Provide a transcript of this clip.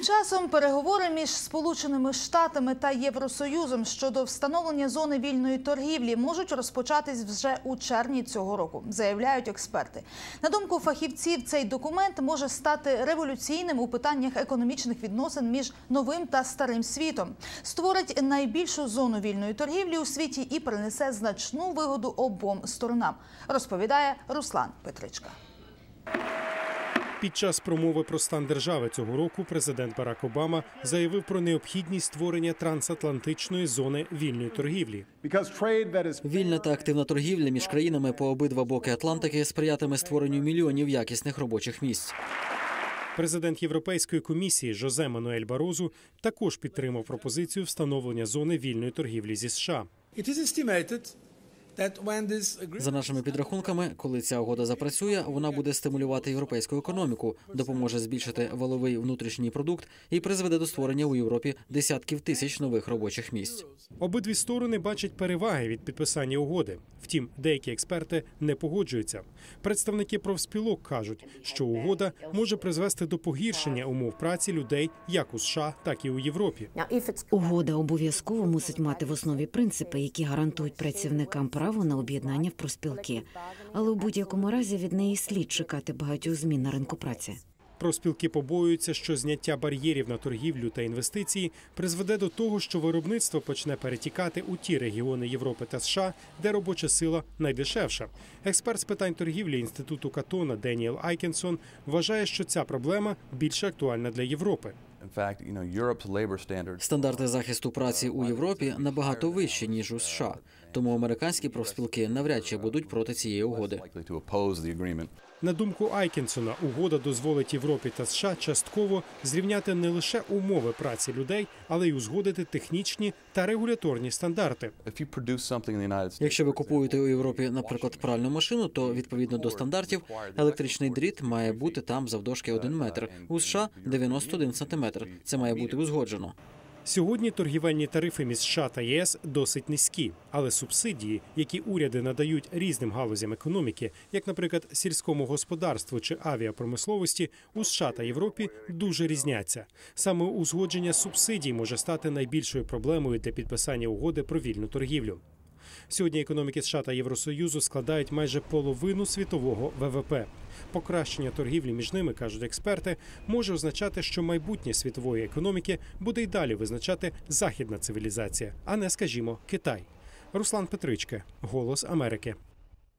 Тим часом переговори між Сполученими Штатами та Євросоюзом щодо встановлення зони вільної торгівлі можуть розпочатись вже у червні цього року, заявляють експерти. На думку фахівців, цей документ може стати революційним у питаннях економічних відносин між новим та старим світом, створить найбільшу зону вільної торгівлі у світі і принесе значну вигоду обом сторонам, розповідає Руслан Петричка. Під час промови про стан держави цього року президент Барак Обама заявив про необхідність створення трансатлантичної зони вільної торгівлі. Вільна та активна торгівля між країнами по обидва боки Атлантики сприятиме створенню мільйонів якісних робочих місць. Президент Європейської комісії Жозе Мануель Барозу також підтримав пропозицію встановлення зони вільної торгівлі зі США. За нашими підрахунками, коли ця угода запрацює, вона буде стимулювати європейську економіку, допоможе збільшити валовий внутрішній продукт і призведе до створення у Європі десятків тисяч нових робочих місць. Обидві сторони бачать переваги від підписання угоди. Втім, деякі експерти не погоджуються. Представники профспілок кажуть, що угода може призвести до погіршення умов праці людей як у США, так і у Європі. Угода обов'язково мусить мати в основі принципи, які гарантують працівникам право на об'єднання в проспілки. Але у будь-якому разі від неї слід чекати багатьох змін на ринку праці. Профспілки побоюються, що зняття бар'єрів на торгівлю та інвестиції призведе до того, що виробництво почне перетікати у ті регіони Європи та США, де робоча сила найдешевша. Експерт з питань торгівлі інституту Катона Деніел Айкенсон вважає, що ця проблема більше актуальна для Європи. Стандарти захисту праці у Європі набагато вищі ніж у США, тому американські профспілки навряд чи будуть проти цієї угоди. На думку Айкенсона, угода дозволить Європі та США частково зрівняти не лише умови праці людей, але й узгодити технічні та регуляторні стандарти. If you produce something in the United States, Якщо ви купуєте у Європі, наприклад, пральну машину, то відповідно до стандартів електричний дріт має бути там завдовжки 1 метр. У США 91 сантиметр. Це має бути узгоджено. Сьогодні торгівельні тарифи між США та ЄС досить низькі, але субсидії, які уряди надають різним галузям економіки, як, наприклад, сільському господарству чи авіапромисловості, у США та Європі дуже різняться. Саме узгодження субсидій може стати найбільшою проблемою для підписання угоди про вільну торгівлю. Сьогодні економіки США та Євросоюзу складають майже половину світового ВВП. Покращення торгівлі між ними, кажуть експерти, може означати, що майбутнє світової економіки буде й далі визначати західна цивілізація, а не, скажімо, Китай. Руслан Петричка, Голос Америки.